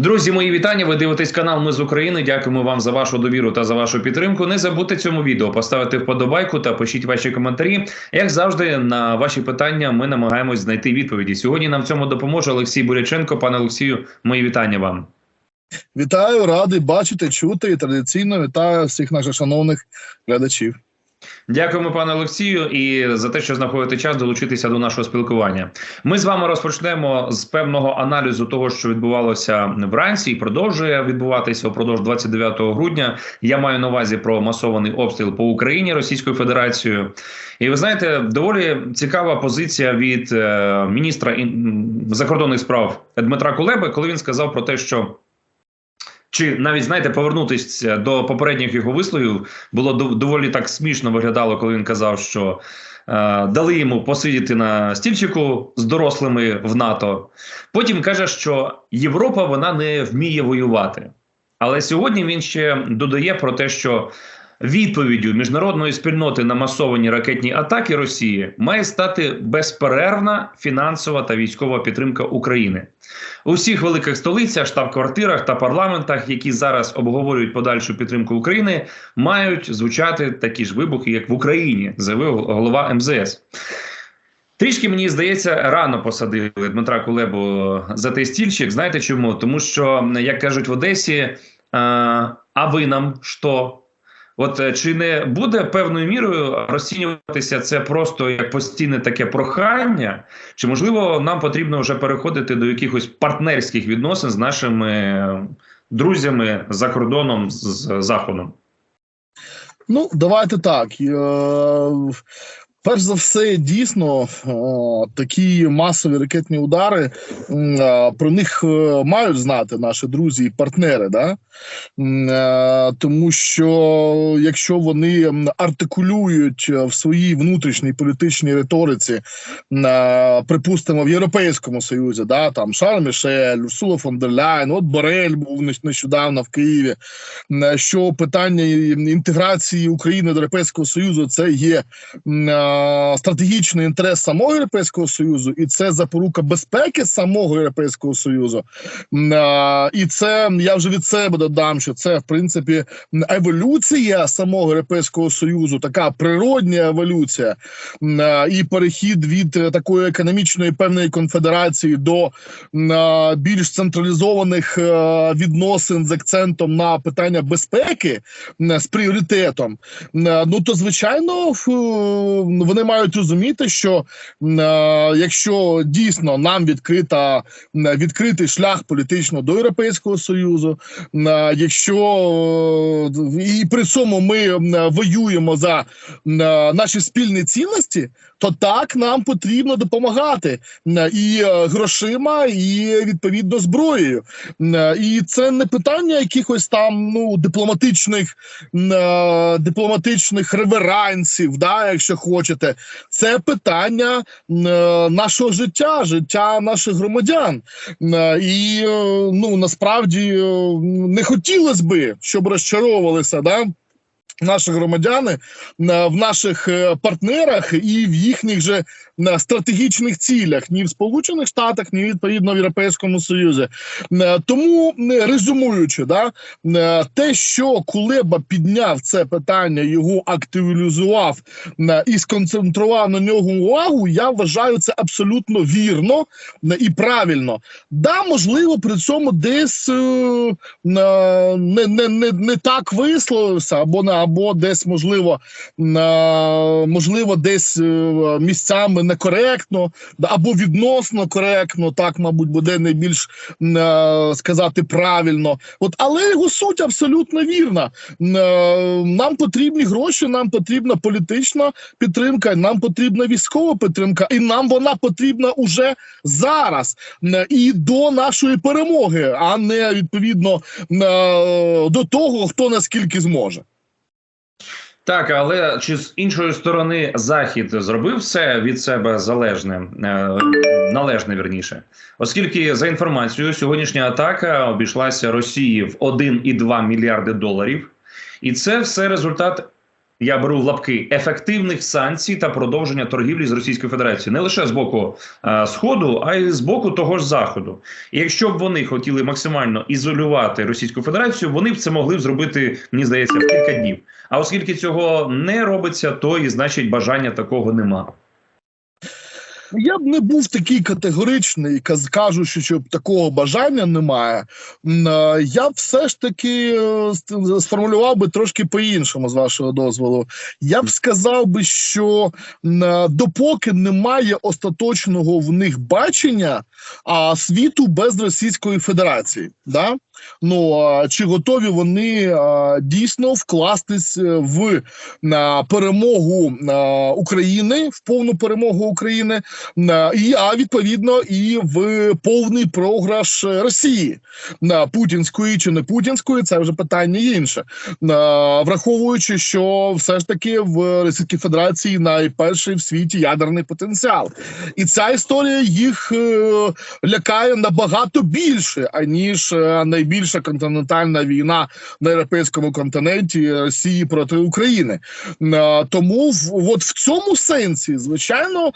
Друзі, мої вітання. Ви дивитесь канал Ми з України. Дякуємо вам за вашу довіру та за вашу підтримку. Не забудьте цьому відео поставити вподобайку та пишіть ваші коментарі. Як завжди, на ваші питання ми намагаємось знайти відповіді. Сьогодні нам в цьому допоможе Олексій Буряченко. Пане Олексію, мої вітання вам. Вітаю, радий бачити, чути і традиційно вітаю всіх наших шановних глядачів. Дякуємо, пане Олексію, і за те, що знаходите час долучитися до нашого спілкування. Ми з вами розпочнемо з певного аналізу того, що відбувалося вранці, і продовжує відбуватися упродовж 29 грудня. Я маю на увазі про масований обстріл по Україні Російською Федерацією. І ви знаєте, доволі цікава позиція від е, міністра ін- закордонних справ Дмитра Кулеби, коли він сказав про те, що. Чи навіть знаєте, повернутися до попередніх його висловів було доволі так смішно виглядало, коли він казав, що е, дали йому посидіти на стільчику з дорослими в НАТО. Потім каже, що Європа вона не вміє воювати. Але сьогодні він ще додає про те, що відповіддю міжнародної спільноти на масовані ракетні атаки Росії має стати безперервна фінансова та військова підтримка України. У всіх великих столицях, штаб-квартирах та парламентах, які зараз обговорюють подальшу підтримку України, мають звучати такі ж вибухи, як в Україні, заявив голова МЗС. Трішки мені здається, рано посадили Дмитра Кулебу за той стільчик. Знаєте чому? Тому що, як кажуть в Одесі, а ви нам що? От е, чи не буде певною мірою розцінюватися це просто як постійне таке прохання, чи можливо нам потрібно вже переходити до якихось партнерських відносин з нашими е, друзями за кордоном з, з заходом? Ну, давайте так. Перш за все, дійсно, е, такі масові ракетні удари е, про них е, мають знати наші друзі і партнери. Да? Тому що якщо вони артикулюють в своїй внутрішній політичній риториці, припустимо, в Європейському Союзі, да, там Шарль Мішель, Урсула фон дер Ляйн, от Борель був нещ- нещодавно в Києві, що питання інтеграції України до Європейського Союзу це є стратегічний інтерес самого Європейського Союзу, і це запорука безпеки самого Європейського Союзу. Е, І це я вже від себе додам, що це в принципі еволюція самого Європейського Союзу, така природня еволюція, е, і перехід від е, такої економічної певної конфедерації до е, більш централізованих е, відносин з акцентом на питання безпеки м, з пріоритетом. М, Ну то звичайно ф- вони мають розуміти, що е, якщо дійсно нам відкрита м, відкритий шлях політично до Європейського союзу, е, якщо е, і при цьому ми воюємо за е, наші спільні цінності, то так нам потрібно допомагати і е, грошима, і відповідно зброєю. Е, І це не питання якихось там ну дипломатичних е, дипломатичних реверансів, да, якщо хочете, це питання е, нашого життя, життя наших громадян. Е, І е, ну насправді не хотілося би, щоб розчаровувалися, да. Наші громадяни е, в наших е, партнерах і в їхніх же е, стратегічних цілях ні в Сполучених Штатах, ні відповідно в Європейському Союзі. Тому резюмуючи, да те, що Кулеба підняв це питання, його активізував і сконцентрував на нього увагу, я вважаю це абсолютно вірно і правильно. Да, можливо, при цьому десь не, не, не, не так висловився, або на або десь можливо, можливо, десь е, місцями некоректно, або відносно коректно, так, мабуть, буде найбільш е, сказати правильно. От, але його суть абсолютно вірна. Е, Нам потрібні гроші, нам потрібна політична підтримка, нам потрібна військова підтримка, і нам вона потрібна уже зараз і до нашої перемоги, а не відповідно до того, хто наскільки зможе. Так, але чи з іншої сторони Захід зробив все від себе залежне, е, належне вірніше, оскільки за інформацією, сьогоднішня атака обійшлася Росії в 1,2 мільярди доларів, і це все результат Я беру в лапки ефективних санкцій та продовження торгівлі з Російською Федерацією не лише з боку е, сходу, а й з боку того ж заходу. І якщо б вони хотіли максимально ізолювати Російську Федерацію, вони б це могли б зробити, мені здається, в кілька днів. А оскільки цього не робиться, то і значить бажання такого нема. Я б не був такий категоричний, кажучи, що такого бажання немає. Е, Я б все ж таки е, сформулював би трошки по-іншому, з вашого дозволу. Я б сказав би, що е, допоки немає остаточного в них бачення а світу без Російської Федерації, да? Ну чи готові вони дійсно вкластись е, в перемогу України, в повну перемогу України, і а відповідно і в повний програш Росії. На путінської чи не путінської, це вже питання інше. Враховуючи, що все ж таки в Російській Федерації найперший в світі ядерний потенціал, і ця історія їх е, лякає набагато більше, аніж е, найбільша континентальна війна на європейському континенті Росії проти України. Е, Тому от в цьому сенсі, звичайно, е,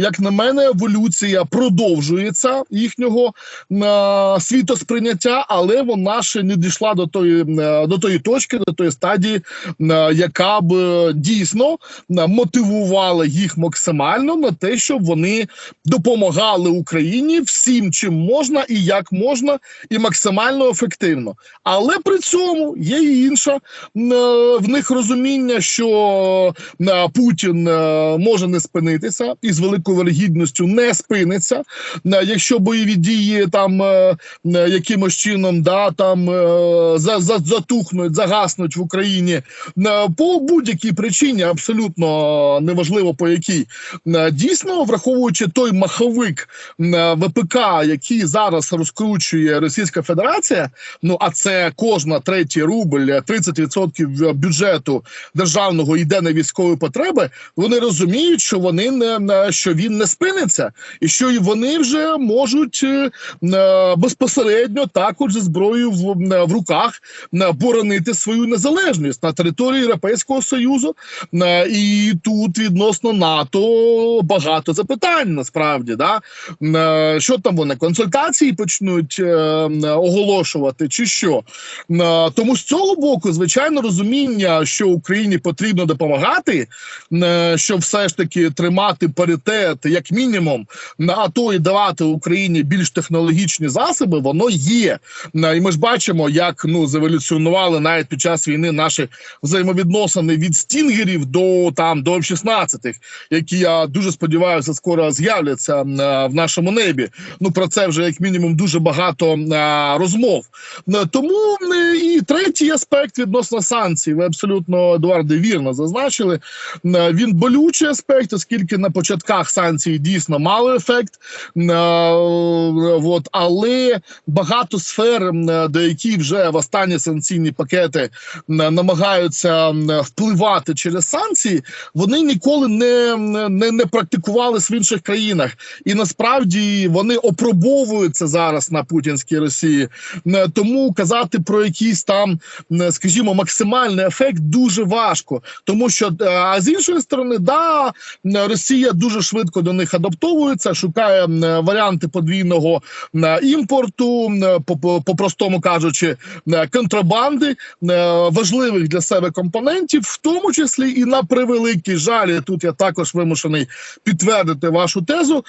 як на мене, еволюція продовжується їхнього е, світосприйняття, але вона ще не дійшла до тої до тої точки, до тої стадії, яка б дійсно мотивувала їх максимально на те, щоб вони допомагали Україні всім, чим можна і як можна, і максимально ефективно. Але при цьому є і інша е, в них розуміння, що е, Путін е, може не спинитися і з великою вергідністю не спиниться, якщо бойові дії там якимось чином да там за, за, затухнуть, загаснуть в Україні по будь-якій причині, абсолютно неважливо по якій. Дійсно, враховуючи той маховик ВПК, який зараз розкручує Російська Федерація. Ну а це кожна третій рубль, 30% бюджету державного йде на військові потреби. Вони розуміють, що вони не що він не спиниться, і що і вони вже можуть е, е, безпосередньо також зі зброєю в, е, в руках е, боронити свою незалежність на території Європейського союзу. Е, І тут відносно НАТО багато запитань насправді. Да? Е, Що там вони консультації почнуть е, оголошувати, чи що? Е, Тому з цього боку, звичайно, розуміння, що Україні потрібно допомагати, е, щоб все ж таки тримати паритет, як мінімум, а то і давати Україні більш технологічні засоби, воно є. Е, І ми ж бачимо, як ну заволюціонували навіть під час війни наші взаємовідносини від стінгерів до там до F-16, які я дуже сподіваюся, скоро з'являться е, в нашому небі. Ну про це вже як мінімум дуже багато е, розмов. Тому е, і третій аспект відносно санкцій. Ви абсолютно Едуарде вірно зазначили. Е, Він болючий аспект, оскільки на початках санкції дійсно мали ефект. Е, От, але багато сфер, до яких вже в останні санкційні пакети намагаються впливати через санкції, вони ніколи не, не, не практикувались в інших країнах, і насправді вони опробовуються зараз на путінській Росії. Е, Тому казати про якийсь там, е, скажімо, максимальний ефект дуже важко, тому що е, а з іншої сторони, да, Росія дуже швидко до них адаптовується, шукає варіанти подвійного імпорту, по, по, по-простому кажучи, контрабанди важливих для себе компонентів, в тому числі і на превеликий жаль. Тут я також вимушений підтвердити вашу тезу,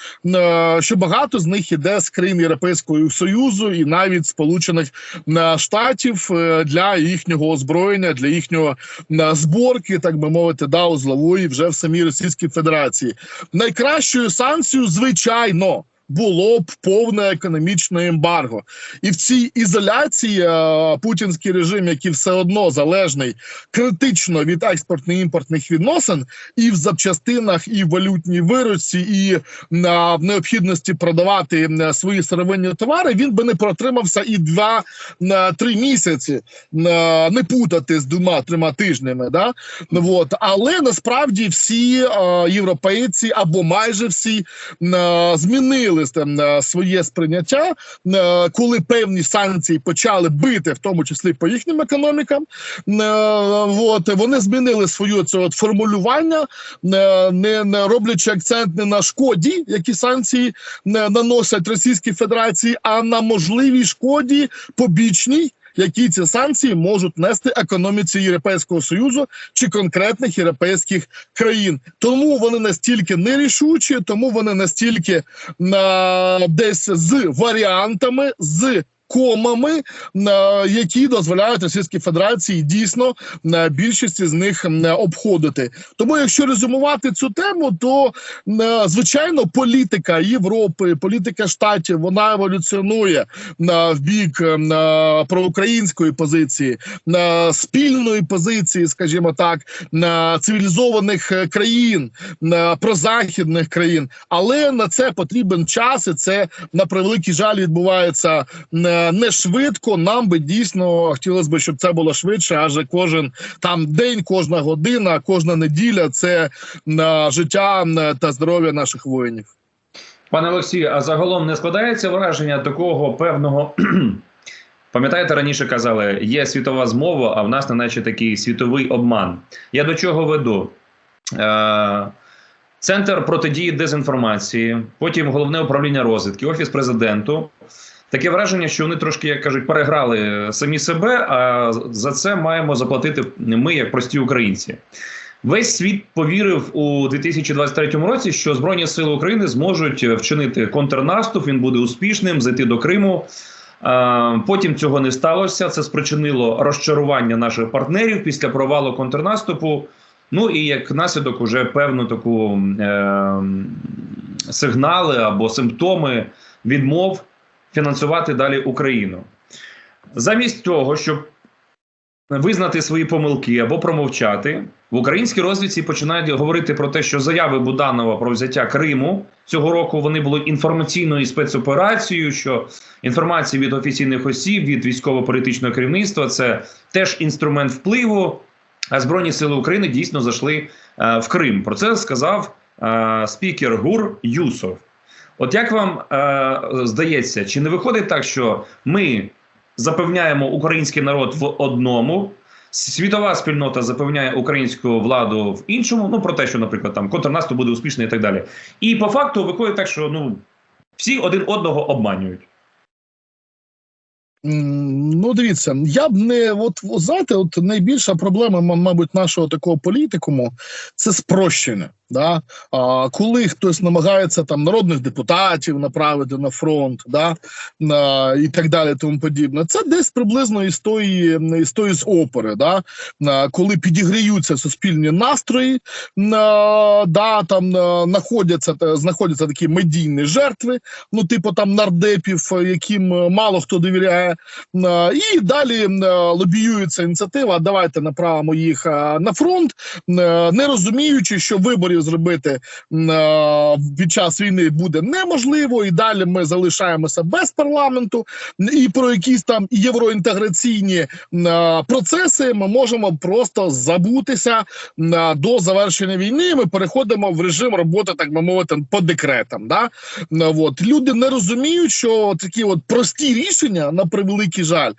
що багато з них іде з країн Європейського Союзу і навіть Сполучених е, Штатів е, для їхнього озброєння, для їхнього е, зборки, так би мовити, да, узлової вже в самій Російській Федерації. Найкращою санкцією, звичайно. Було б повне економічне ембарго, і в цій ізоляції е, путінський режим, який все одно залежний критично від експортно-імпортних відносин, і в запчастинах, і в валютній виручці, і на в необхідності продавати е, свої сировинні товари, він би не протримався і два-три місяці, е, не путати з двома-трьома тижнями. Да? От. Але насправді всі е, європейці або майже всі е, змінили змінили е, своє сприйняття, е, коли певні санкції почали бити, в тому числі по їхнім економікам. Е, От вони змінили свою це от формулювання, не роблячи акцент не на шкоді, які санкції наносять Російській Федерації, а на можливій шкоді побічній. Які ці санкції можуть нести економіці Європейського союзу чи конкретних європейських країн? Тому вони настільки нерішучі, тому вони настільки на десь з варіантами з. Комами, е, які дозволяють Російській Федерації дійсно е, більшість з них е, обходити. Тому, якщо резюмувати цю тему, то е, звичайно політика Європи, політика штатів вона еволюціонує е, в бік е, проукраїнської позиції, е, спільної позиції, скажімо так, е, цивілізованих е, країн, е, прозахідних країн. Але на це потрібен час, і це на превеликий жаль відбувається е, не швидко. Нам би дійсно хотілося б, щоб це було швидше, адже кожен там день, кожна година, кожна неділя це життя та здоров'я наших воїнів. Пане Олексію, а загалом не складається враження такого певного. Пам'ятаєте, раніше казали, є світова змова, а в нас неначе такий світовий обман. Я до чого веду? Е, Центр протидії дезінформації, потім головне управління розвідки, офіс президенту. Таке враження, що вони трошки, як кажуть, переграли самі себе. А за це маємо заплатити ми, як прості українці. Весь світ повірив у 2023 році, що Збройні Сили України зможуть вчинити контрнаступ. Він буде успішним, зайти до Криму. Потім цього не сталося. Це спричинило розчарування наших партнерів після провалу контрнаступу. Ну і як наслідок, уже певну таку е, сигнали або симптоми відмов фінансувати далі Україну. Замість того, щоб визнати свої помилки або промовчати, в українській розвідці починають говорити про те, що заяви Буданова про взяття Криму цього року вони були інформаційною спецоперацією. Що інформація від офіційних осіб, від військово-політичного керівництва це теж інструмент впливу. А Збройні сили України дійсно зайшли е, в Крим. Про це сказав е, спікер ГУР Юсов. От як вам е, здається, чи не виходить так, що ми запевняємо український народ в одному, світова спільнота запевняє українську владу в іншому? Ну про те, що, наприклад, там контрнаступ буде успішний і так далі. І по факту виходить так, що ну всі один одного обманюють. Ну, дивіться, я б не от знаєте, от найбільша проблема, мабуть, нашого такого політикуму це спрощення. Да? А, коли хтось намагається там народних депутатів направити на фронт, да? на, і так далі, тому подібне, це десь приблизно із тої, із тої з опери, да? на, коли підіграються суспільні настрої, на, да, там на, знаходяться, знаходяться такі медійні жертви, ну, типу там нардепів, е, яким е, мало хто довіряє. Е, І далі е, лобіюється ініціатива. Давайте направимо їх е, на фронт, е, не розуміючи, що виборів зробити е, під час війни буде неможливо, і далі ми залишаємося без парламенту. І про якісь там євроінтеграційні е, процеси ми можемо просто забутися е, до завершення війни. Ми переходимо в режим роботи, так би мовити, по декретам. Да? От люди не розуміють, що такі от прості рішення, на превеликий жаль,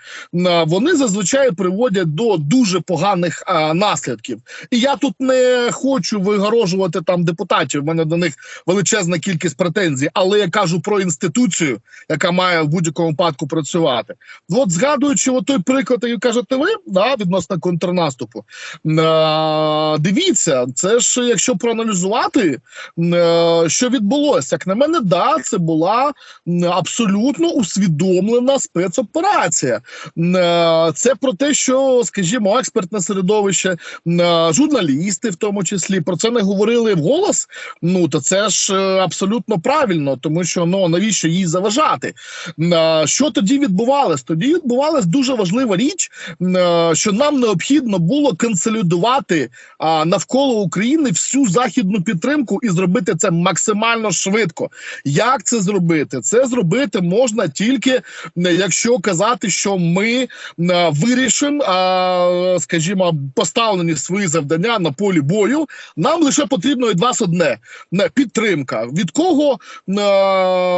вони зазвичай приводять до дуже поганих наслідків. І я тут не хочу вигорожувати там депутатів. У мене до них величезна кількість претензій, але я кажу про інституцію, яка має в будь-якому випадку працювати. От згадуючи от той приклад, який кажете ви, да, відносно контрнаступу. А, дивіться, це ж якщо проаналізувати, е, що відбулося, як на мене, да, це була абсолютно усвідомлена спецоперація. Е, Це про те, що, скажімо, експертне середовище, е, журналісти, в тому числі, про це не говорили вголос. Ну то це ж е, абсолютно правильно, тому що ну навіщо їй заважати? Що тоді відбувалось? Тоді відбувалась дуже важлива річ, е, що нам необхідно було консолідувати навколо України всю західну підтримку і зробити це максимально швидко. Як це зробити? Це зробити можна тільки якщо казати, що ми е, вирішимо, скажімо, поставлені свої завдання на полі бою. Нам лише потрібно. Потрібно від вас одне підтримка. Від кого е,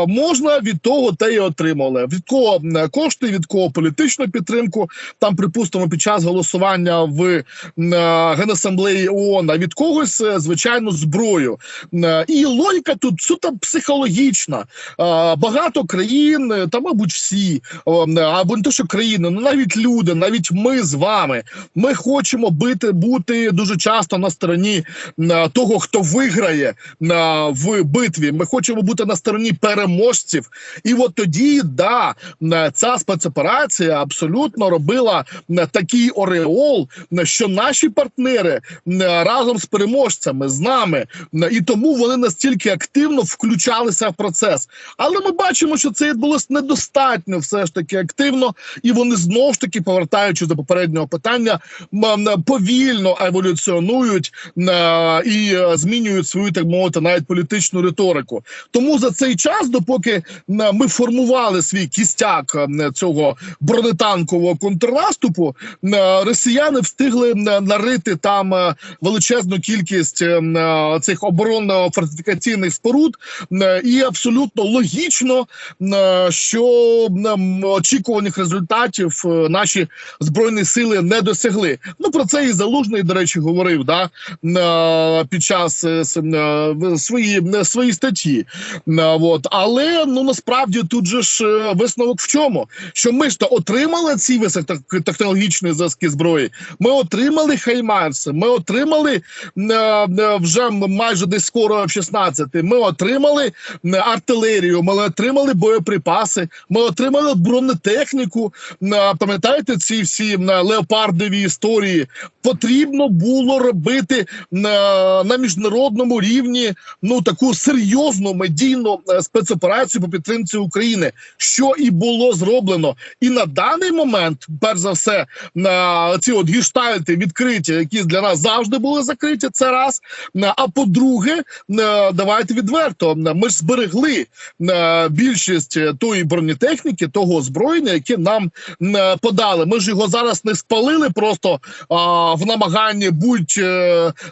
можна, від того те і отримали. Від кого е, кошти, від кого політичну підтримку. Там, припустимо, під час голосування в е, Генасамблеї ООН, а від когось, звичайно, зброю. І логіка тут суто психологічна. Багато країн, та мабуть, всі або не те, що країни, ну навіть люди, навіть ми з вами. Ми хочемо бити бути дуже часто на стороні е, того, хто виграє е, в битві. Ми хочемо бути на стороні переможців. І от тоді, да, ця спецоперація абсолютно робила такий ореол, що наші партнери разом з переможцями з нами, і тому вони настільки активно включалися в процес. Але ми бачимо, що це відбулось недостатньо, все ж таки активно, і вони знов ж таки, повертаючись до попереднього питання, повільно еволюціонують і змінюють свою так мовити навіть політичну риторику. Тому за цей час, допоки е, ми формували свій кістяк е, цього бронетанкового контрнаступу, е, росіяни встигли е, нарити там е, величезну кількість е, е, цих оборонно-фортифікаційних споруд, е, і абсолютно логічно, е, що очікуваних результатів е, наші збройні сили не досягли. Ну про це і залужний, до речі, говорив да е, під час е, с- е, в- свої е, свої статті. Е, От але ну насправді тут же ж е, висновок в чому? Що ми ж то отримали ці високотехнологічні зразки зброї. Ми отримали хаймарси, ми отримали е, е, вже майже десь скоро в 16 Ми отримали е, артилерію, ми отримали боєприпаси, ми отримали бронетехніку. Е, Пам'ятаєте ці всі е, леопардові історії? Потрібно було робити на міжнародному рівні ну таку серйозну медійну е, спецоперацію по підтримці України, що і було зроблено. І на даний момент, перш за все, на ці от гіштальти відкриті, які для нас завжди були закриті. Це раз. Е, А по-друге, е, давайте відверто. Ми ж зберегли більшість тої бронетехніки, того озброєння, яке нам подали. Ми ж його зараз не спалили просто в намаганні будь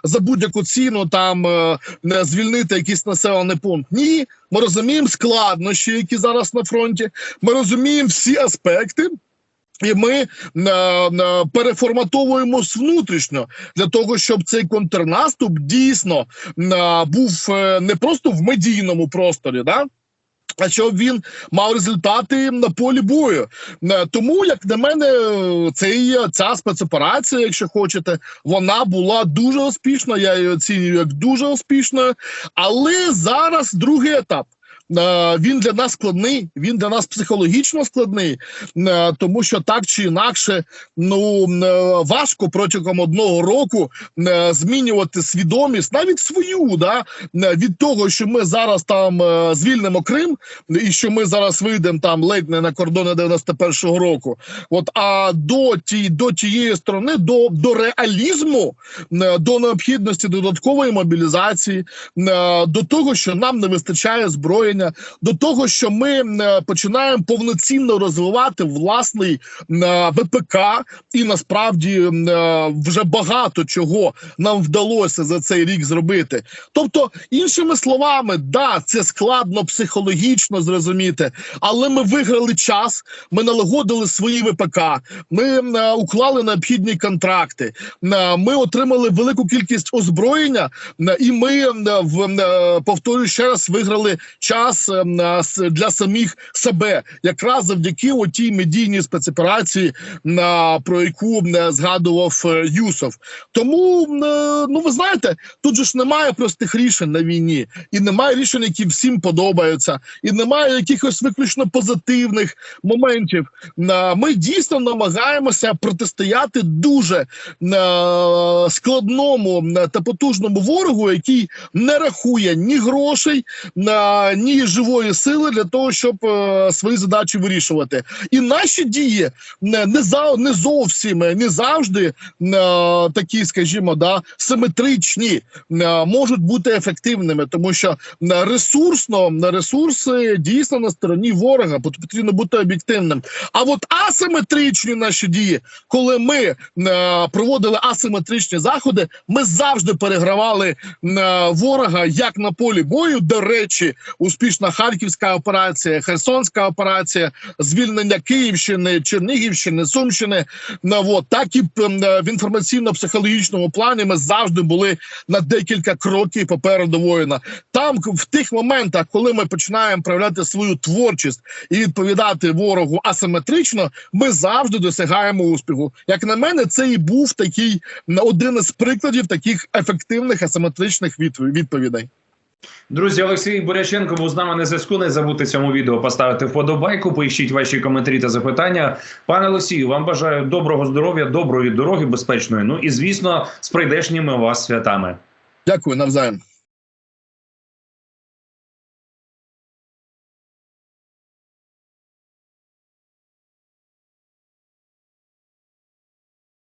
за будь-яку ціну там е, звільнити якийсь населений пункт. Ні, ми розуміємо складнощі, які зараз на фронті. Ми розуміємо всі аспекти. І ми е, е, переформатовуємось внутрішньо для того, щоб цей контрнаступ дійсно був не просто в медійному просторі, да. А щоб він мав результати на полі бою, Е, тому як на мене, цей ця спецоперація, якщо хочете, вона була дуже успішна. Я її оцінюю як дуже успішною. Але зараз другий етап. Е, Він для нас складний, він для нас психологічно складний, е, тому що так чи інакше, ну е, важко протягом одного року змінювати свідомість, навіть свою, да, від того, що ми зараз там звільнимо Крим, і що ми зараз вийдемо там ледь не на кордони 91-го року. От а до ті до тієї сторони, до, до реалізму, до необхідності додаткової мобілізації, до того, що нам не вистачає зброєння, до того, що ми е, починаємо повноцінно розвивати власний е, ВПК, і насправді е, вже багато чого нам вдалося за цей рік зробити. Тобто, іншими словами, да, це складно психологічно зрозуміти, але ми виграли час, ми налагодили свої ВПК, ми е, уклали необхідні контракти, е, ми отримали велику кількість озброєння, е, і ми е, в е, повторюю ще раз виграли час е, е, с- для самих себе, якраз завдяки отій медійній спецоперації, про яку е, згадував е, Юсов. Тому е, ну ви знаєте, тут же ж немає простих рішень на війні, і немає рішень, які всім подобаються, і немає якихось виключно позитивних моментів. Ми дійсно намагаємося протистояти дуже складному та потужному ворогу, який не рахує ні грошей, ні стороні живої сили для того, щоб е, свої задачі вирішувати. І наші дії не, не за не зовсім е, не завжди е, такі, скажімо, да симетричні е, можуть бути ефективними, тому що е, ресурсно на ресурси дійсно на стороні ворога, бо потрібно бути об'єктивним. А от асиметричні наші дії, коли ми е, проводили асиметричні заходи, ми завжди перегравали е, ворога як на полі бою. До речі, успішна харківська операція, Херсонська операція, звільнення Київщини, Чернігівщини, Сумщини. Ну, от, так і е, в інформаційно-психологічному плані ми завжди були на декілька кроків попереду воїна. Там в тих моментах, коли ми починаємо проявляти свою творчість і відповідати ворогу асиметрично, ми завжди досягаємо успіху. Як на мене, це і був такий один із прикладів таких ефективних асиметричних відповідей. Друзі, Олексій Буряченко був з нами на зв'язку. Не забудьте цьому відео поставити вподобайку. Поїщіть ваші коментарі та запитання. Пане Олексію, вам бажаю доброго здоров'я, доброї дороги, безпечної. Ну і звісно, з прийдешніми вас святами. Дякую навзаєм.